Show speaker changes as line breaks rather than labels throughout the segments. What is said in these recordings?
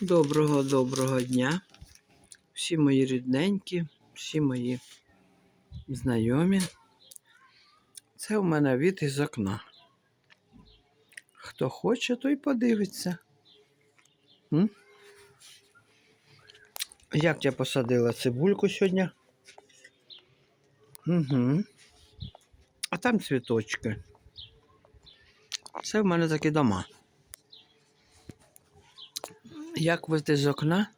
Доброго доброго дня. Всі мої рідненькі, всі мої знайомі. Це у мене від із окна. Хто хоче, той подивиться. М? Як я посадила цибульку сьогодні? Угу. А там цвіточки. Це в мене такі дома. Як вид из окна?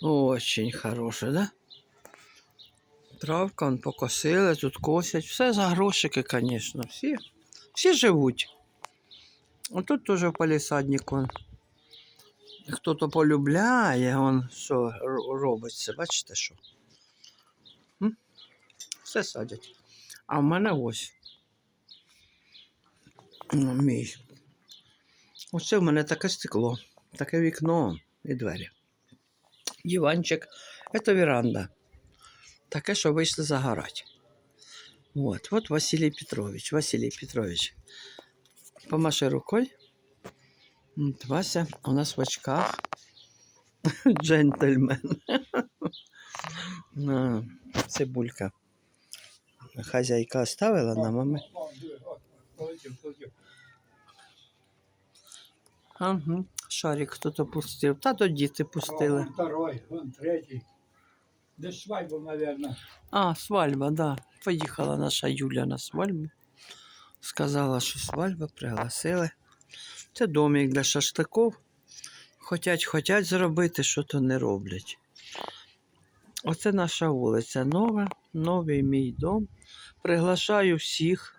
Очень хороше, да? Травка он покосили, тут косять. Все за грошики, звісно. Всі, всі живуть. Отут теж палісадник. Хто-то полюбляє, он що робиться. Бачите що? М? Все садять. А в мене ось. Ну, Мій. Оце в мене таке стекло, таке вікно і двері. Диванчик, це веранда. Таке, що вийшли загорати. Вот, вот Василий Петрович. Василий Петрович. Помаши рукой. От Вася у нас в очках. Джентльмен. А, Цибулька. Хазяйка оставила на мами. Ага. Шарик хто-то пустив. Та то діти пустили.
Второй, вон третий. Да свадьба, наверное.
А, свадьба, да. Поїхала наша Юля на свадьбу. Сказала, що свадьба пригласили. Це домик для шашликів. Хотять, хотять зробити, що то не роблять. Оце наша вулиця нова, новий мій дом. Приглашаю всіх.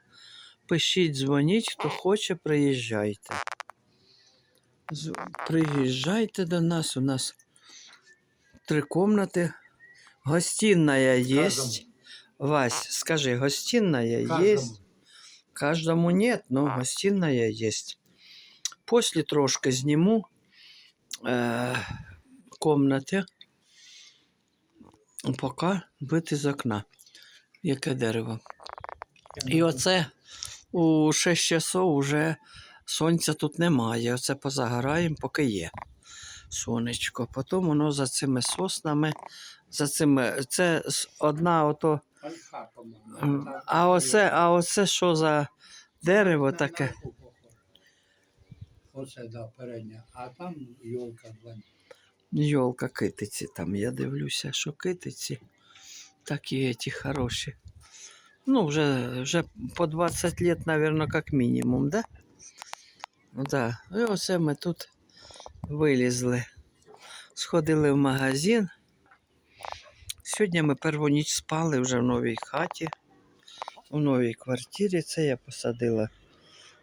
Пишіть, дзвоніть, хто хоче, приїжджайте. Приїжджайте до нас. У нас три кімнати. Гостиная есть. Вась, скажи, гостиная
Каждому.
есть? Каждому нет, но гостиная есть. После трошки зніму э, комнати. Поки вийти з окна. Яке дерево. І оце у 6 часов вже сонця тут немає. Оце позагораємо, поки є сонечко. Потім воно за цими соснами, за цими. Це одна ото. А оце, а оце що за дерево таке?
Оце, да, передня. А там йолка.
Йолка китиці там. Я дивлюся, що китиці такі ті хороші. Ну, вже, вже по 20 лет, наверное, як мінімум, да? Ну, да. І оце ми тут вилізли. Сходили в магазин. Сьогодні ми перву ніч спали вже в новій хаті, у новій квартирі. Це я посадила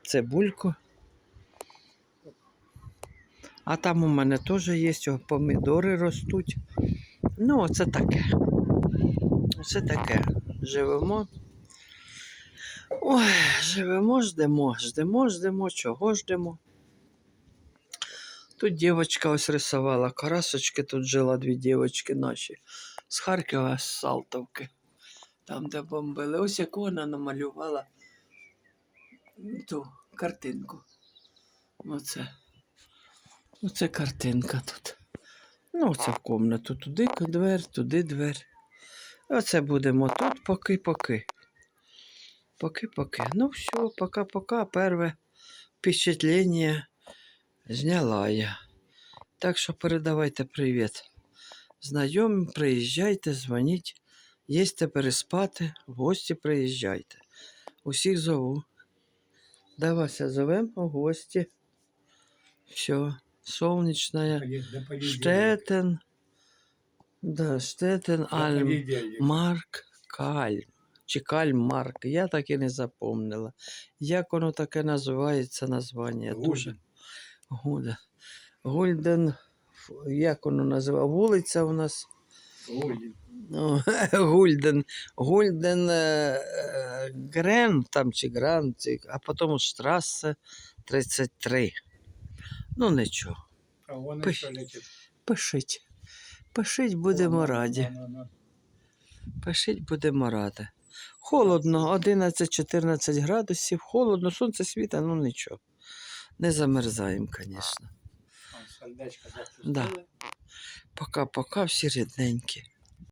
цибульку. А там у мене теж є помідори ростуть. Ну, оце таке. Оце таке. Живемо. Ой, живемо, ждемо, ждемо, ждемо, чого ждемо. Тут дівчинка ось рисувала карасочки, тут жила дві дівчинки наші з Харкова, з Салтовки. Там, де бомбили. Ось яку вона намалювала ту картинку. Оце. Оце картинка тут. Ну, оце в комнату. Туди двер, туди двер. Оце будемо тут поки-поки. Поки-поки. Ну все, пока-пока. Перше впечатлення зняла я. Так що передавайте привіт. Знайомі, приїжджайте, дзвоніть. Єсте переспати, в гості приїжджайте. Усіх зову. Давайся зовем у гості. Все, сонячна. Штетен. Да, Штетен, Альм. Марк, Кальм. Чи Кальм Марк. Я так і не запомнила. Як воно таке називається названня? Дуже.
Гульден.
Гуда. Гульден. Як воно називає? Вулиця у нас.
Гульден.
Ну, Гульден. Гульден е, е, Грен там чи Гран, а потім Штрасе 33. Ну нічого.
А вон
Пиш. Пишіть. Пишіть, будемо раді. Пишіть, будемо раді. Холодно, 11-14 градусів, холодно, сонце світа, ну нічого. Не замерзаємо, звісно. Да. Пока-пока, всі рідненькі.